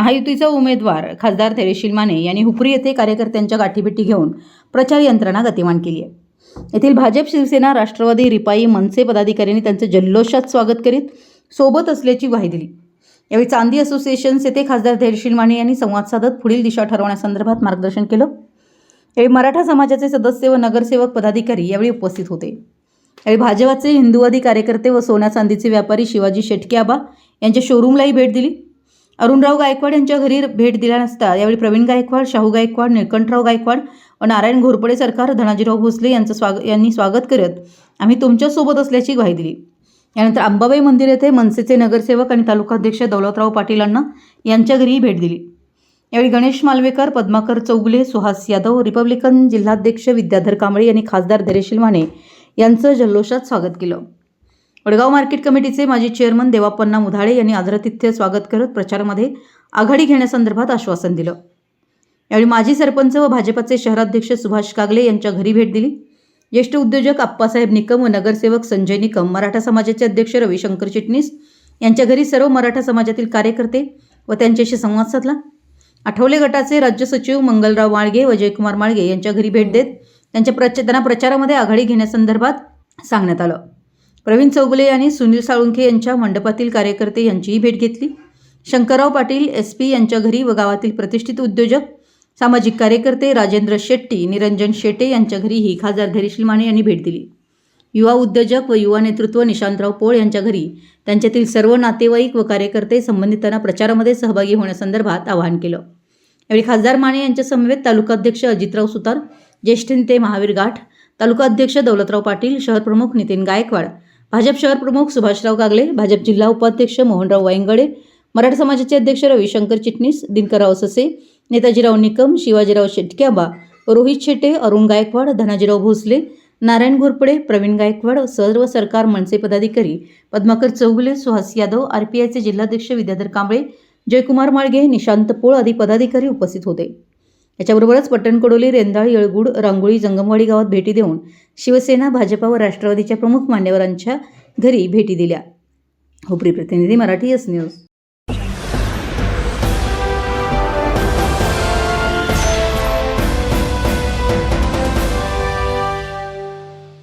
महायुतीचा उमेदवार खासदार थेरेशील माने यांनी हुपरी येथे कार्यकर्त्यांच्या गाठीभेटी घेऊन प्रचार यंत्रणा गतिमान केली आहे. येथील भाजप शिवसेना राष्ट्रवादी रिपाई मनसे पदाधिकाऱ्यांनी त्यांचे जल्लोषात स्वागत करीत सोबत असल्याची ग्वाही दिली. यावेळी चांदी असोसिएशन्स येथे खासदार धैर्यशील माने यांनी संवाद साधत पुढील दिशा ठरवण्यासंदर्भात मार्गदर्शन केलं. यावेळी मराठा समाजाचे सदस्य व नगरसेवक पदाधिकारी यावेळी उपस्थित होते. यावेळी भाजपाचे हिंदुवादी कार्यकर्ते व सोन्या चांदीचे व्यापारी शिवाजी शेटके आबा यांच्या शोरूमलाही भेट दिली. अरुणराव गायकवाड यांच्या घरी भेट दिल्या नसता. यावेळी प्रवीण गायकवाड शाहू गायकवाड निळकंठराव गायकवाड व नारायण घोरपडे सरकार धनाजीराव भोसले यांचं स्वाग यांनी स्वागत करत आम्ही तुमच्यासोबत असल्याची ग्वाही दिली. यानंतर अंबाबाई मंदिर येथे मनसेचे नगरसेवक आणि तालुकाध्यक्ष दौलतराव पाटीलांना यांच्या घरीही भेट दिली. यावेळी गणेश मालवेकर पद्माकर चौगुले सुहास यादव रिपब्लिकन जिल्हाध्यक्ष विद्याधर कांबळे यांनी खासदार धैर्यशील माने यांचं जल्लोषात स्वागत केलं. वडगाव मार्केट कमिटीचे माजी चेअरमन देवापन्ना मुधाळे यांनी आदरातिथ्य स्वागत करत प्रचारामध्ये आघाडी घेण्यासंदर्भात आश्वासन दिलं. यावेळी माजी सरपंच व भाजपाचे शहराध्यक्ष सुभाष कागले यांच्या घरी भेट दिली. ज्येष्ठ उद्योजक आप्पासाहेब निकम व नगरसेवक संजय निकम मराठा समाजाचे अध्यक्ष रविशंकर चिटणीस यांच्या घरी सर्व मराठा समाजातील कार्यकर्ते व त्यांच्याशी संवाद साधला. आठवले गटाचे राज्य सचिव मंगलराव माळगे व जयकुमार माळगे यांच्या घरी भेट देत त्यांच्या प्रच त्यांना प्रचारामध्ये आघाडी घेण्यासंदर्भात सांगण्यात आलं. प्रवीण चौगुले यांनी सुनील साळुंखे यांच्या मंडपातील कार्यकर्ते यांचीही भेट घेतली. शंकरराव पाटील एस पी यांच्या घरी व गावातील प्रतिष्ठित उद्योजक सामाजिक कार्यकर्ते राजेंद्र शेट्टी निरंजन शेटे यांच्या घरीही खासदार धैर्यशील माने यांनी भेट दिली. युवा उद्योजक व युवा नेतृत्व निशांतराव पोळ यांच्या घरी त्यांच्यातील सर्व नातेवाईक व कार्यकर्ते संबंधितांना प्रचारामध्ये सहभागी होण्यासंदर्भात आवाहन केलं. यावेळी खासदार माने यांच्या समवेत तालुकाध्यक्ष अजितराव सुतार ज्येष्ठ नेते महावीर गाठ तालुका अध्यक्ष दौलतराव पाटील शहरप्रमुख नितीन गायकवाड भाजप शहर प्रमुख सुभाषराव कागले भाजप जिल्हा उपाध्यक्ष मोहनराव वायंगडे मराठा समाजाचे अध्यक्ष रविशंकर चिटणीस दिनकरराव ससे नेताजीराव निकम शिवाजीराव शेटक्याबा रोहित शेटे अरुण गायकवाड धनाजीराव भोसले नारायण घोरपडे प्रवीण गायकवाड सर्व सरकार मनसे पदाधिकारी पद्माकर चौगुले सुहास यादव आर पी आयचे जिल्हाध्यक्ष विद्याधर कांबळे जयकुमार माळगे निशांत पोळ आदी पदाधिकारी उपस्थित होते. याच्याबरोबरच पट्टणकडोली रेंदाळ येळगुड रांगोळी जंगमवाडी गावात भेटी देऊन शिवसेना भाजपा व राष्ट्रवादीच्या प्रमुख मान्यवरांच्या घरी भेटी दिल्या. हुपरी प्रतिनिधी मराठी एस न्यूज